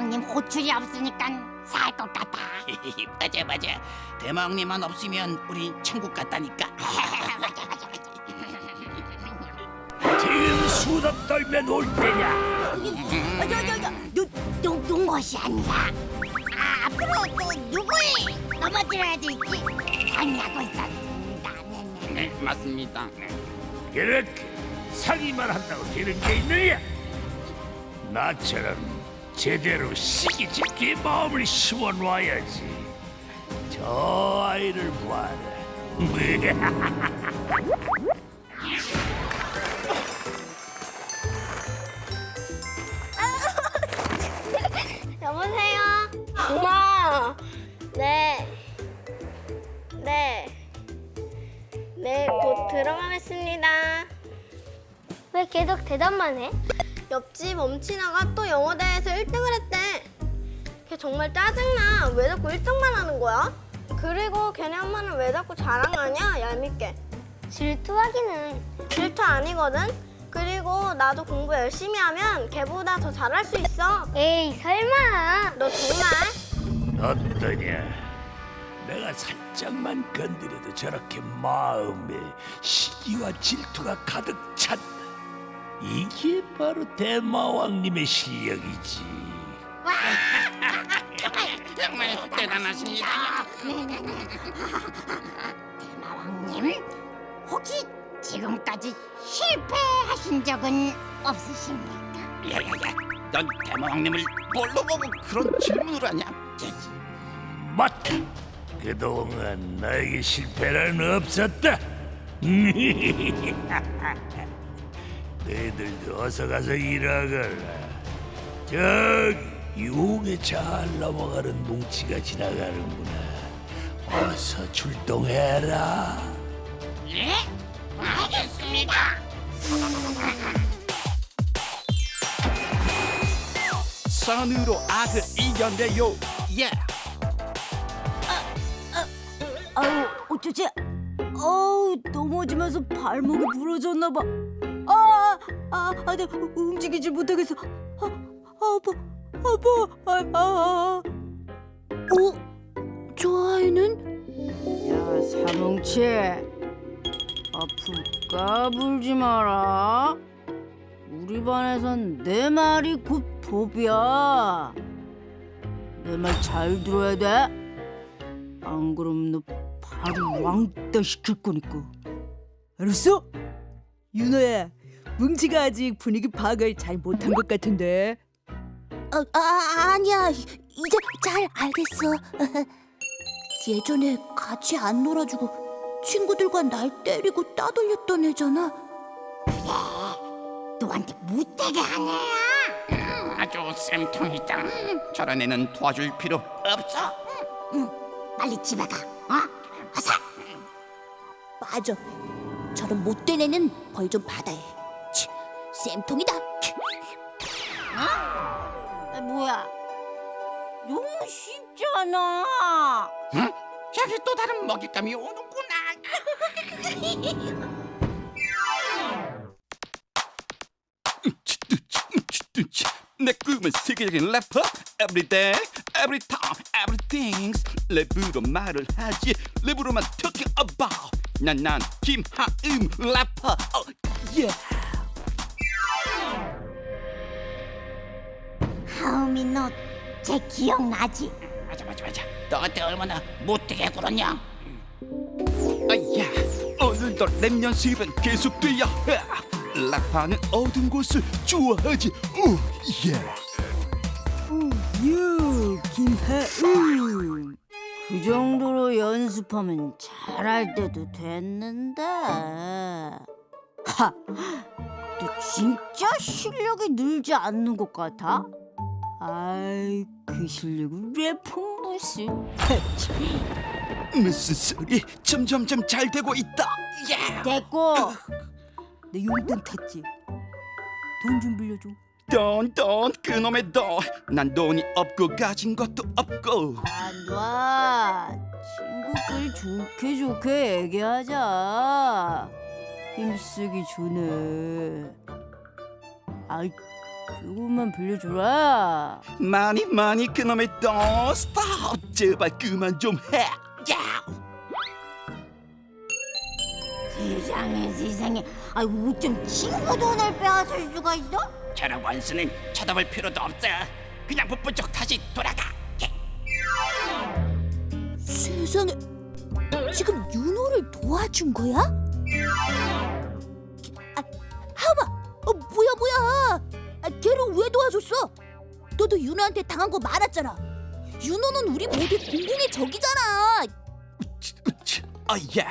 대마왕님 호출이 없으니까 살 것 같아. 맞아 맞아 대마왕님만 없으면 우린 천국 같다니까 맞아 맞아 맞아. 지금 수다 떨면 올 때냐? 아, 저저저 눈 눈 것이 아니라 아, 앞으로 또 누굴 넘어뜨려야 될지 고민하고 있었습니다. 네네. 네 맞습니다 이렇게 상의만 한다고 되는 게 있느냐? 나처럼 제대로 시기 짓기 마음을 심어놔야지. 저 아이를 봐라. 여보세요? 엄마! 네. 네. 네, 곧 들어가겠습니다. 왜 계속 대답만 해? 옆집 엄친아가 또 영어 대회에서 1등을 했대. 걔 정말 짜증나. 왜 자꾸 1등만 하는 거야? 그리고 걔네 엄마는 왜 자꾸 자랑하냐? 얄밉게. 질투하기는. 질투 아니거든? 그리고 나도 공부 열심히 하면 걔보다 더 잘할 수 있어. 에이, 설마. 너 정말? 어떠냐? 내가 살짝만 건드려도 저렇게 마음에 시기와 질투가 가득 찼다. 이게 바로 대마왕님의 실력이지. 정말 대단하십니다 대마왕님 혹시 지금까지 실패하신 적은 없으십니까? 야야야 넌 대마왕님을 뭘로 보고 그런 질문을 하냐 맞다. 그동안 나에게 실패는 없었다. 너희들도 어서 가서 일하거라. 저기 유흥에 잘 넘어가는 뭉치가 지나가는구나. 어서 출동해라. 예? 알겠습니다 선으로 악을 이겨내요 예 아유 어쩌지? 어우 넘어지면서 발목이 부러졌나 봐. 아, 아, 아, 나 움직이질 못하겠어. 아, 아파, 아파, 아, 아. 어? 저 아이는? 야, 사뭉치. 아플까 불지 마라. 우리 반에선 내 말이 곧 법이야. 내 말 잘 들어야 돼. 안 그럼 너 바로 왕따 시킬 거니까. 알았어? 윤호야, 뭉치가 아직 분위기 파악을 잘 못한 것 같은데. 아, 아 아니야 이제 잘 알겠어 예전에 같이 안 놀아주고 친구들과 날 때리고 따돌렸던 애잖아 너한테 못되게 한 애야. 아주 쌤통이다 저런 애는 도와줄 필요 없어 빨리 집에 가. 어? 어서. 맞아 저런 못된 애는 벌 좀 받아야 해 치, 쌤통이다 아, 뭐야? 너무 쉽지 않아. 응? 저기 또 다른 먹잇감이 오는구나 내 꿈은 세계적인 래퍼 Everyday, every time, everything 랩으로 말을 하지 랩으로만 talking about 난난 김하음 래퍼 oh, yeah. 하음이 너쟤 기억나지? 맞아 맞아 맞아 너한테 얼마나 못되게 굴었냐 아야 오늘도 랩 연습은 계속돼야 해 랩하는 어두운 곳을 좋아하지 오 예. 유 김하음. 그 정도로 연습하면 잘할 때도 됐는데. 하, 너 진짜 실력이 늘지 않는 것 같아? 아이, 그 실력은 래퍼 무슨? 무슨 소리 점점점 잘 되고 있다 예. 됐고, 내 용돈 탔지. 돈 좀 빌려줘. 돈 돈 그놈의 돈 난 돈이 없고 가진 것도 없고 안 놔. 친구끼리 좋게 좋게 얘기하자. 힘쓰기 전에. 아이, 조금만 빌려줘라. 많이 많이 그놈의 똥 스톱 제발 그만 좀해 야! 세상에 세상에 아이고 어쩜 친구 돈을 빼앗을 수가 있어? 저런 원수는 쳐다볼 필요도 없어 그냥 북부쪽 다시 돌아가 세상에 지금 윤호를 도와준 거야? 아, 하마, 어, 뭐야 뭐야? 아, 걔를 왜 도와줬어? 너도 윤호한테 당한 거 많았잖아. 윤호는 우리 모두 공공의 적이잖아. 어예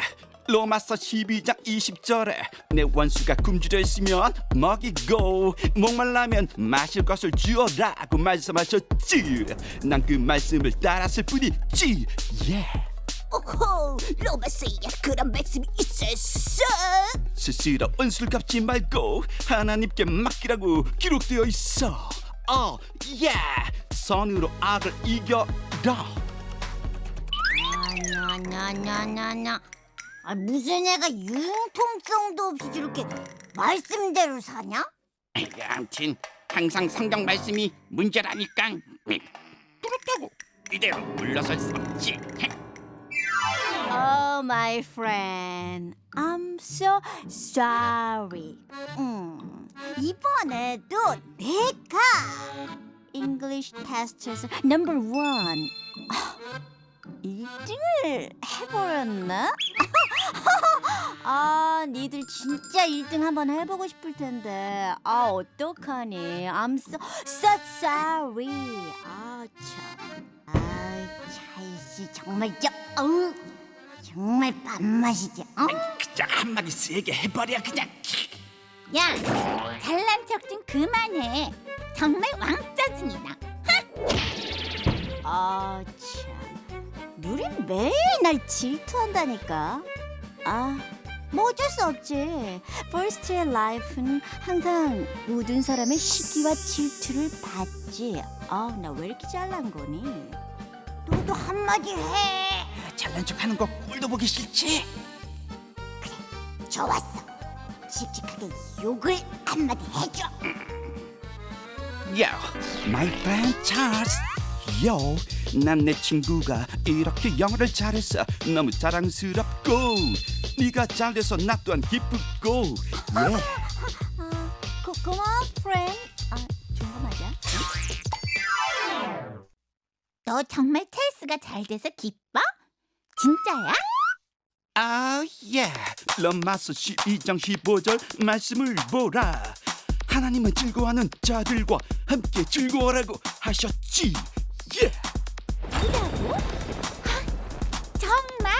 로마서 12장 20절에 내 원수가 굶주려 있으면 먹이고 목말라면 마실 것을 주어라고 말씀하셨지 난 그 말씀을 따랐을 뿐이지 예 오호, 로마스에 그런 말씀이 있었어. 스스로 은수를 갚지 말고 하나님께 맡기라고 기록되어 있어. 어 예. 선으로 악을 이겨라. 나나나나나 아 무슨 애가 융통성도 없이 저렇게 말씀대로 사냐? 아무튼 항상 성경 말씀이 문제라니까. 그렇다고 이대로 물러설 수 없지 Oh, my friend, I'm so sorry. 음, 이번에도 내가 English test에서 number one 아, 1등을 해버렸나? 아, 니들 진짜 1등 한번 해보고 싶을 텐데. 아, 어떡하니? I'm so, so sorry. 아, 참. 아이 차이씨 정말 저 어우 정말 빤맛이지 어? 그냥 한마디 세게 해버려 그냥 야 잘난 척 좀 그만해 정말 왕짜증이다 아, 참. 누리 매일 날 질투한다니까. 아, 뭐 어쩔 수 없지. 퍼스트의 라이프는 항상 모든 사람의 시기와 질투를 받지. 아, 나 왜 이렇게 잘난 거니? 너도 한마디 해 잘난 척하는 거 꼴도 보기 싫지 좋았어 씩씩하게 욕을 한마디 해줘 Yo, my friend Charles. Yo, 난 내 친구가 이렇게 영어를 잘해서 너무 자랑스럽고 네가 잘돼서 나 또한 기쁘고 예. 아, 고, 고마워, 프렌. 아, 좋은 거 맞아? 너 정말 찰스가 잘 돼서 기뻐? 진짜야? 아, 예. 로마서 12장 15절 말씀을 보라. 하나님은 즐거워하는 자들과 함께 즐거워라고 하셨지. 예. 정말?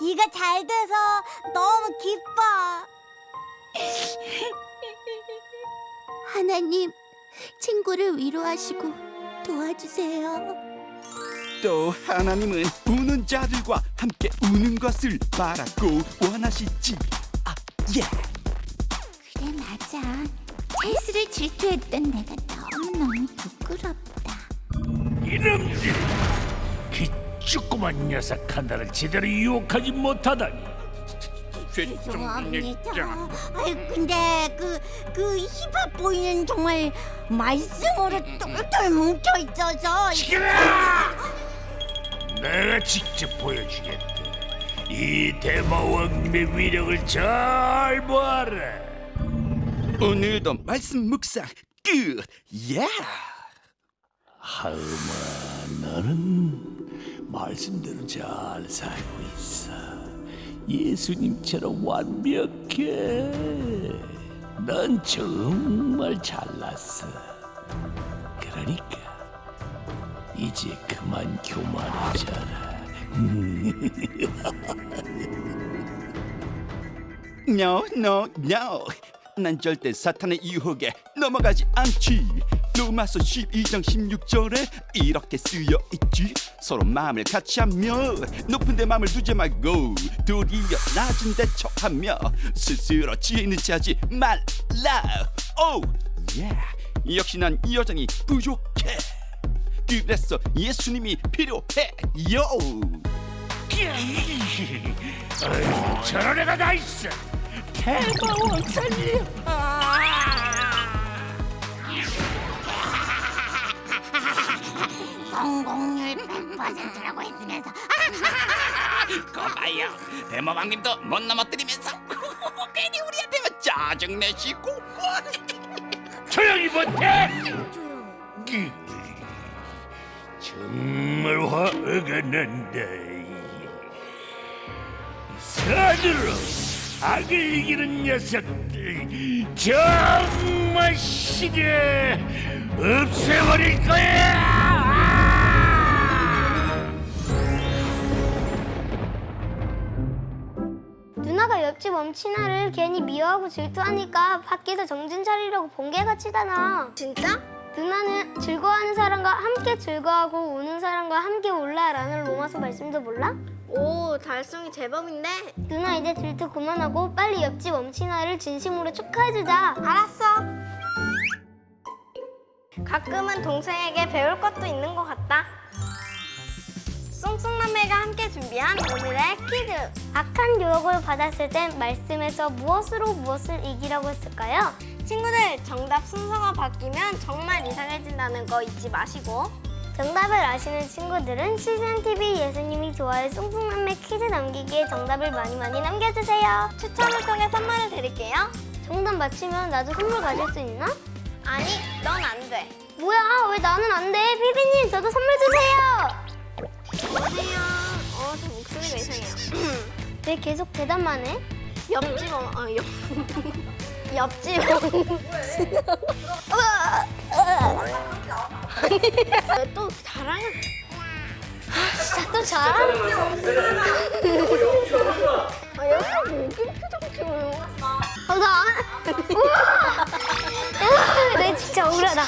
네가 잘 돼서 너무 기뻐 하나님, 친구를 위로하시고 도와주세요. 또 하나님은 우는 자들과 함께 우는 것을 바라고 원하시지. 아, 예. 그래 맞아 찰스를 질투했던 내가 너무너무 부끄럽다 이놈들 그 조그만 녀석 하나를 제대로 유혹하지 못하다니 죄송합니다 아이 근데 그, 그 힙합 보이는 정말 말씀으로 똘똘 뭉쳐 있어서 시끄라! 내가 직접 보여주겠다 이 대마왕님의 위력을 잘 보아라. 오늘도 말씀 묵상. 끝. 예. 하음아 너는 말씀대로 잘 살고 있어. 예수님처럼 완벽해. 넌 정말 잘났어. 그러니까 이제 그만 교만해져라 No, no, no. 난 절대 사탄의 유혹에 넘어가지 않지. 로마서 12장 16절에 이렇게 쓰여 있지. 서로 마음을 같이 하며 높은 데 마음을 두지 말고 도리어 낮은 데 척하며 스스로 지혜 있는 체하지 말라. 오, 예. 역시 난 여전히 부족해. 그래서 예수님이 필요해 요 어휴, 저런 애가 다 있어. 대마원 살려. 성공률 100%라고 했으면서 거봐요 대마왕님도 못 넘어뜨리면서 괜히 우리한테만 짜증내시고 조용히 못해. 조용. 정말 화가 난다. 산으로 악을 이기는 녀석들 정말 시계 없애버릴 거야. 누나가 옆집 엄친아를 괜히 미워하고 질투하니까 밖에서 정신 차리려고 번개가 치잖아. 진짜? 누나는 즐거워하는 사람과 함께 즐거워하고 우는 사람과 함께 울라라는 로마서 말씀도 몰라? 오, 달성이 제법인데? 누나 이제 질투 그만하고 빨리 옆집 엄친아를 진심으로 축하해주자. 알았어. 가끔은 동생에게 배울 것도 있는 것 같다. 쏭쏭남매가 함께 준비한 오늘의 퀴즈. 악한 유혹을 받았을 땐 말씀에서 무엇으로 무엇을 이기라고 했을까요? 친구들 정답 순서가 바뀌면 정말 이상해진다는 거 잊지 마시고 정답을 아시는 친구들은 시즌 TV 예수님이 좋아할 쏭쏭남매 퀴즈 남기기에 정답을 많이 많이 남겨주세요. 추첨을 통해 선물을 드릴게요. 정답 맞히면 나도 선물 가질 수 있나? 아니, 넌 안 돼. 뭐야? 왜 나는 안 돼? 피디님, 저도 선물 주세요. 여보세요. 어, 저 목소리가 이상해요. 왜 계속 대답만 해? 옆집 어, 어 옆, 옆집 엄마. 또 자랑. 아, 진짜 또 자랑. 아, 여기 뭐 목이 표정 지어요. 아, 나, 우와! 나 진짜 억울하다.